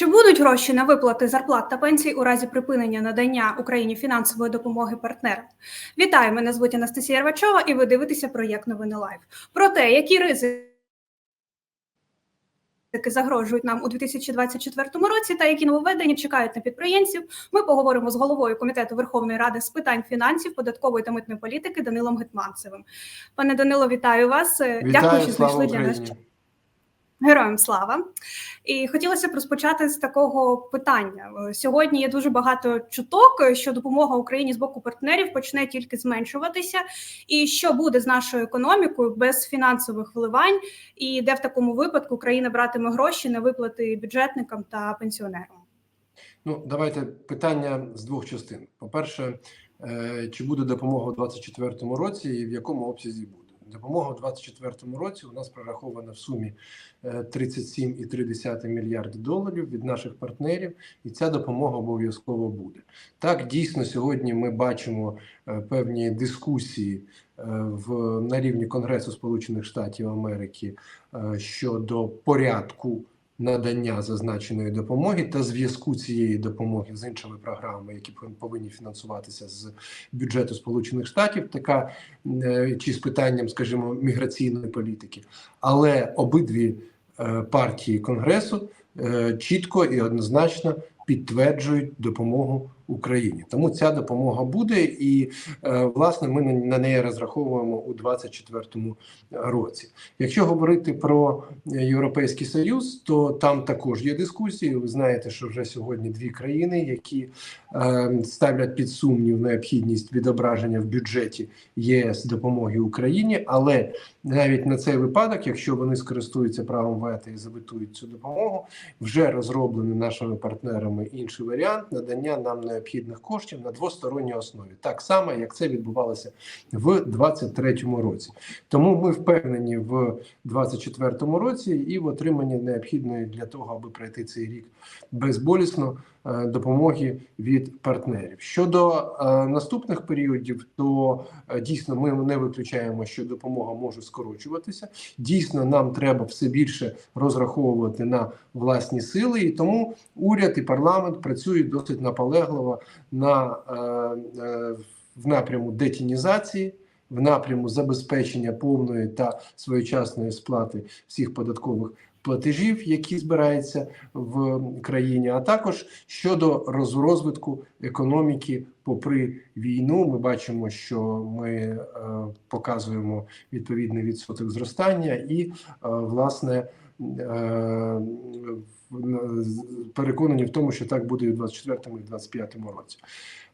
Чи будуть гроші на виплати зарплат та пенсій у разі припинення надання Україні фінансової допомоги партнерам? Вітаю, мене звуть Анастасія Рвачова, і ви дивитеся проєкт Новини Лайв. Про те, які ризики загрожують нам у 2024 році, та які нововведення чекають на підприємців, ми поговоримо з головою комітету Верховної Ради з питань фінансів, податкової та митної політики Данилом Гетманцевим. Пане Данило, вітаю вас. Вітаю, Дякую, що знайшли для нас. Героям слава! І хотілося б розпочати з такого питання. Е, Сьогодні є дуже багато чуток, що допомога Україні з боку партнерів почне тільки зменшуватися. І що буде з нашою економікою без фінансових вливань, і де в такому випадку Україна братиме гроші на виплати бюджетникам та пенсіонерам? Ну, давайте питання з двох частин. По-перше, е, чи буде допомога у 2024 році і в якому обсязі буде? Допомога у 2024 році у нас прорахована в сумі е, 37,3 мільярди доларів від наших партнерів, і ця допомога обов'язково буде. Так, дійсно, сьогодні ми бачимо е, певні дискусії е, в на рівні Конгресу Сполучених Штатів Америки е, щодо порядку надання зазначеної допомоги та зв'язку цієї допомоги з іншими програмами, які пов- повинні фінансуватися з бюджету Сполучених Штатів, така е, чи з питанням, скажімо, міграційної політики, але обидві е, партії Конгресу е, чітко і однозначно підтверджують допомогу Україні. Тому ця допомога буде, і е, власне ми на- неї розраховуємо у 2024 році. Якщо говорити про Європейський Союз, то там також є дискусії. Ви знаєте, що вже сьогодні дві країни, які е, ставлять під сумнів необхідність відображення в бюджеті ЄС допомоги Україні, але навіть на цей випадок, якщо вони скористуються правом вето і забитують цю допомогу, вже розроблений нашими партнерами інший варіант надання нам необхідних коштів на двосторонній основі, так само як це відбувалося в 2023 році. Тому ми впевнені в 2024 році і в отриманні необхідної для того, аби пройти цей рік безболісно допомоги від партнерів. Щодо е, наступних періодів, то е, дійсно ми не виключаємо, що допомога може скорочуватися. Дійсно, нам треба все більше розраховувати на власні сили, і тому уряд і парламент працюють досить наполегливо на е, е, в напряму детінізації. В напряму забезпечення повної та своєчасної сплати всіх податкових платежів, які збираються в країні, а також щодо роз- розвитку економіки, попри війну, ми бачимо, що ми е, показуємо відповідний відсоток зростання, і е, власне переконані в тому, що так буде і в 24-му і в 25-му році.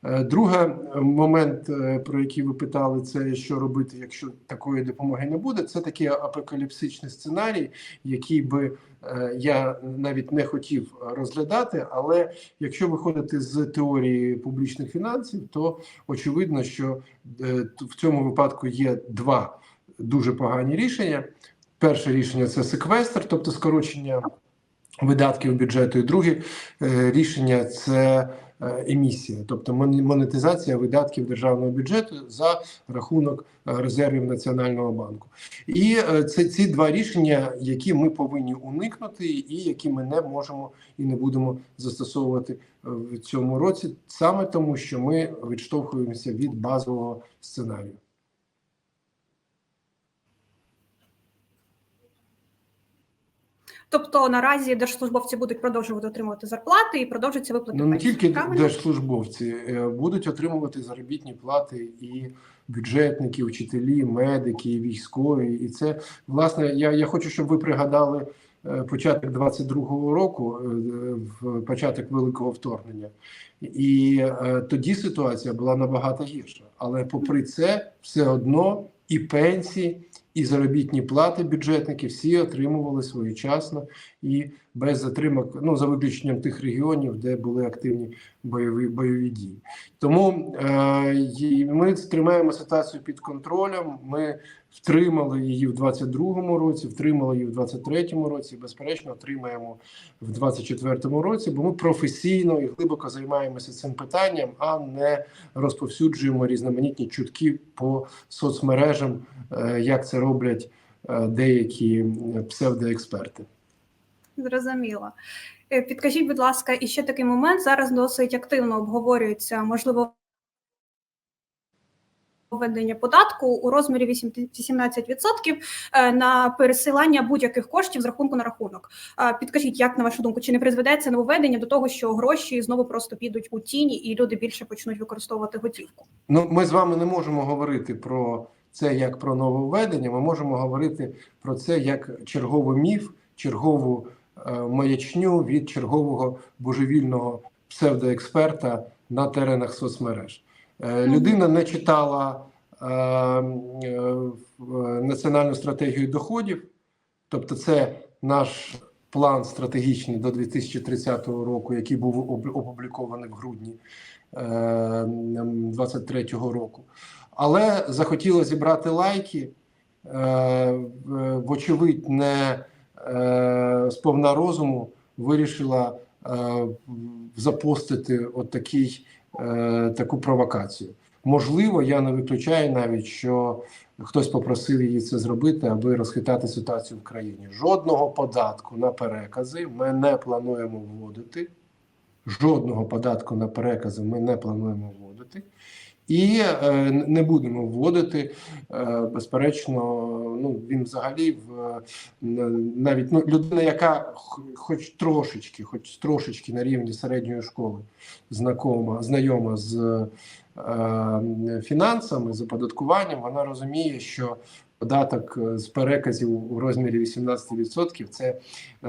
Е, Другий момент, е, про який ви питали, це що робити, якщо такої допомоги не буде. Це такий апокаліпсичний сценарій, який би е, я навіть не хотів розглядати. Але якщо виходити з теорії публічних фінансів, то очевидно, що е, в цьому випадку є два дуже погані рішення. Перше рішення це секвестр, тобто скорочення видатків бюджету, і друге е, рішення це е, емісія, тобто мон- монетизація видатків державного бюджету за рахунок е, резервів Національного банку. І це ці два рішення, які ми повинні уникнути, і які ми не можемо і не будемо застосовувати в цьому році, саме тому, що ми відштовхуємося від базового сценарію. Тобто наразі держслужбовці будуть продовжувати отримувати зарплати і продовжаться виплати Ну не тільки держслужбовці е, будуть отримувати заробітні плати і бюджетники, вчителі, медики, і військові. І це власне я, я хочу, щоб ви пригадали е, початок 22-го року, е, в початок великого вторгнення. І тоді ситуація була набагато гірша. Але попри це, все одно і пенсії, і заробітні плати бюджетники всі отримували своєчасно і без затримок, ну за виключенням тих регіонів, де були активні бойові бойові дії. Тому е, ми тримаємо ситуацію під контролем. Ми втримали її в 22-му році, втримали її в 23-му році. Безперечно, отримаємо в 24-му році, бо ми професійно і глибоко займаємося цим питанням, а не розповсюджуємо різноманітні чутки по соцмережам, е, як це роблять е, деякі псевдоексперти. Зрозуміло. Е, Підкажіть, будь ласка, і ще такий момент зараз досить активно обговорюється можливо введення податку у розмірі 8 18% е, на пересилання будь-яких коштів з рахунку на рахунок. Е, Підкажіть, як на вашу думку, чи не призведе це нововведення до того, що гроші знову просто підуть у тіні, і люди більше почнуть використовувати готівку? Ну, ми з вами не можемо говорити про це як про нововведення. Ми можемо говорити про це як черговий міф, чергову е, маячню від чергового божевільного псевдоексперта на теренах соцмереж. Е, людина не читала е, е, національну стратегію доходів, тобто це наш план стратегічний до 2030 року, який був опублікований в грудні 23-го року. Але захотіло зібрати лайки, вочевидь, не сповна розуму вирішила запостити от такий, е, таку провокацію. Можливо, я не виключаю навіть, що хтось попросив її це зробити, аби розхитати ситуацію в країні. Жодного податку на перекази ми не плануємо вводити. Жодного податку на перекази ми не плануємо вводити. І е, не будемо вводити, е, безперечно, ну він взагалі в е, навіть ну, людина, яка хоч трошечки, хоч трошечки на рівні середньої школи знакома, знайома з е, фінансами, з оподаткуванням, вона розуміє, що податок з переказів у розмірі 18% це е,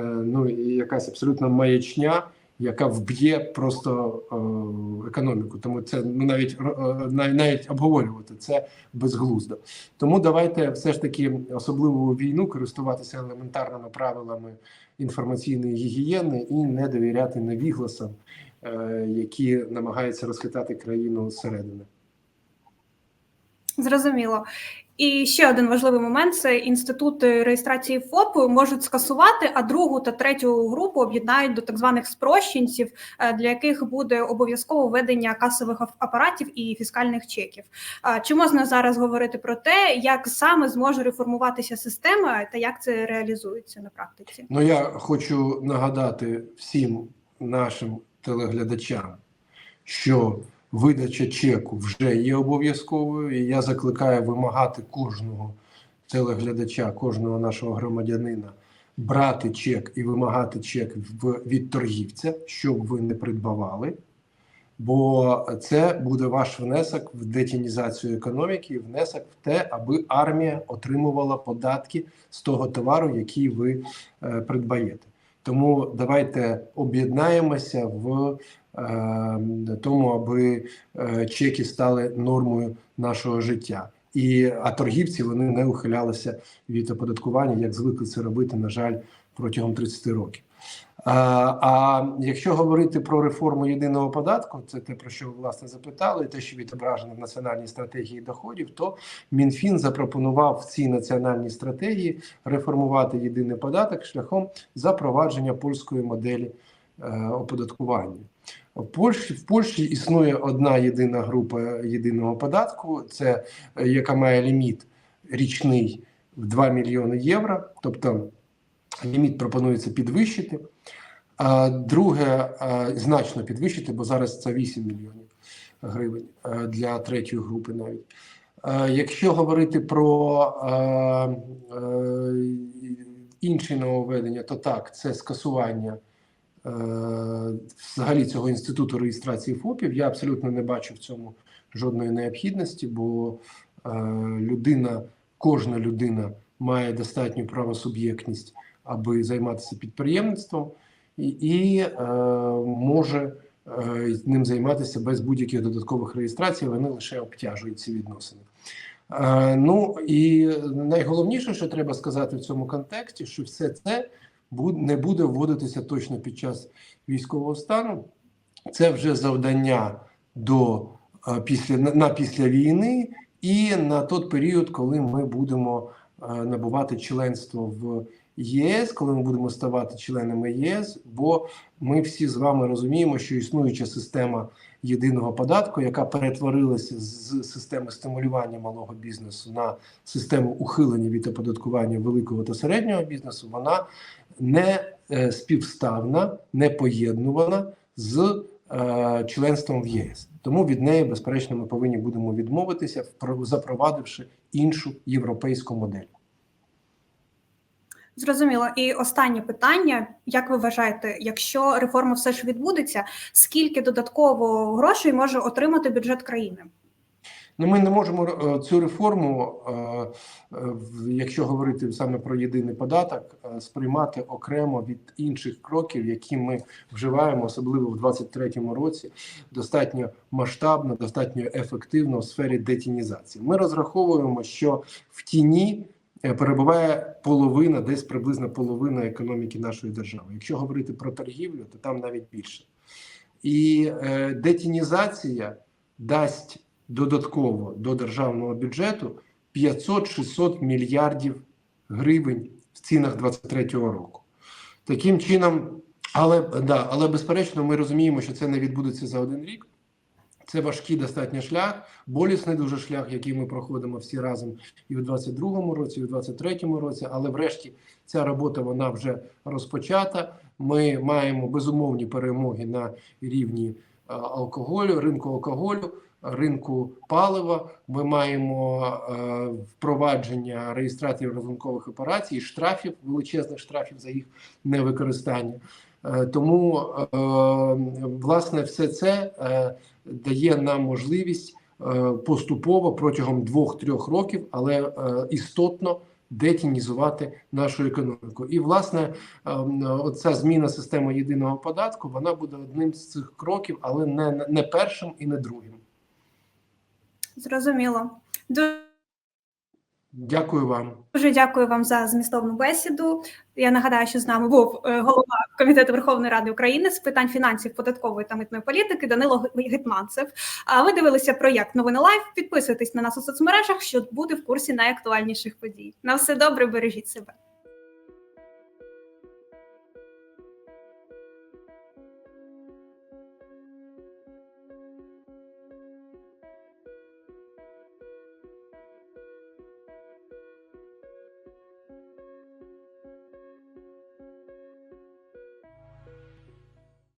ну, якась абсолютна маячня яка вб'є просто е, економіку. Тому це ну навіть е, навіть обговорювати це безглуздо. Тому давайте все ж таки особливу війну користуватися елементарними правилами інформаційної гігієни і не довіряти невігласам, е, які намагаються розхитати країну зсередини. Зрозуміло. І ще один важливий момент: це інститути реєстрації ФОП можуть скасувати, а другу та третю групу об'єднають до так званих спрощенців, е, для яких буде обов'язково введення касових ап- апаратів і фіскальних чеків. Чи можна зараз говорити про те, як саме зможе реформуватися система та як це реалізується на практиці? Ну я хочу нагадати всім нашим телеглядачам, що видача чеку вже є обов'язковою, і я закликаю вимагати кожного телеглядача, кожного нашого громадянина брати чек і вимагати чек в, від торгівця, щоб ви не придбавали. Бо це буде ваш внесок в детінізацію економіки, внесок в те, аби армія отримувала податки з того товару, який ви е, придбаєте. Тому давайте об'єднаємося в е, тому, аби е, чеки стали нормою нашого життя. І а торгівці вони не ухилялися від оподаткування, як звикли це робити, на жаль, протягом 30 років. А, якщо говорити про реформу єдиного податку, це те, про що ви власне запитали, те, що відображено в національній стратегії доходів, то МінФін запропонував в цій національній стратегії реформувати єдиний податок шляхом запровадження польської моделі е, оподаткування. В Польщі в Польщі існує одна єдина група єдиного податку, це е, яка має ліміт річний в 2 мільйони євро. Тобто ліміт пропонується підвищити. Друге, значно підвищити, бо зараз це 8 мільйонів гривень для третьої групи навіть. Якщо говорити про е, е, інші нововведення, то так, це скасування взагалі цього інституту реєстрації ФОПів. Я абсолютно не бачу в цьому жодної необхідності, бо людина, кожна людина має достатню правосуб'єктність, аби займатися підприємництвом, і, і е, може е, ним займатися без будь-яких додаткових реєстрацій. Вони лише обтяжують ці відносини. Е, ну і найголовніше, що треба сказати в цьому контексті, що все це не буде вводитися точно під час військового стану. Це вже завдання до е, після на, після війни і на той період, коли ми будемо е, набувати членство в ЄС, коли ми будемо ставати членами ЄС, бо ми всі з вами розуміємо, що існуюча система єдиного податку, яка перетворилася з системи стимулювання малого бізнесу на систему ухилення від оподаткування великого та середнього бізнесу, вона не е, співставна, непоєднувана з е, членством в ЄС. Тому від неї, безперечно, ми повинні будемо відмовитися, запровадивши іншу європейську модель. Зрозуміло. І останнє питання: як ви вважаєте, якщо реформа все ж відбудеться, скільки додатково грошей може отримати бюджет країни? Ну, ми не можемо е, цю реформу, е, е, якщо говорити саме про єдиний податок, сприймати окремо від інших кроків, які ми вживаємо, особливо в 2023 році, достатньо масштабно, достатньо ефективно в сфері детінізації. Ми розраховуємо, що в тіні перебуває половина, десь приблизно половина економіки нашої держави. Якщо говорити про торгівлю, то там навіть більше. І е, детінізація дасть додатково до державного бюджету 500-600 мільярдів гривень в цінах 23-го року. Таким чином, але да, але безперечно, ми розуміємо, що це не відбудеться за один рік. Це важкий достатньо шлях, болісний дуже шлях, який ми проходимо всі разом і в 22-му році, і в 23-му році. Але врешті ця робота вона вже розпочата. Ми маємо безумовні перемоги на рівні е, алкоголю, ринку алкоголю, ринку палива. Ми маємо е, впровадження реєстрації розрахункових операцій, штрафів, величезних штрафів за їх невикористання. Е, Тому власне все це дає нам можливість е, поступово протягом двох-трьох років, але е, істотно детінізувати нашу економіку. І власне ця зміна системи єдиного податку вона буде одним з цих кроків, але не, не першим і не другим. Зрозуміло. Дякую вам. Дуже дякую вам за змістовну бесіду. Я нагадаю, що з нами був е, голова комітету Верховної Ради України з питань фінансів, податкової та митної політики Данило Гетманцев. А ви дивилися проєкт Новини Лайф. Підписуйтесь на нас у соцмережах, щоб бути в курсі найактуальніших подій. На все добре, бережіть себе.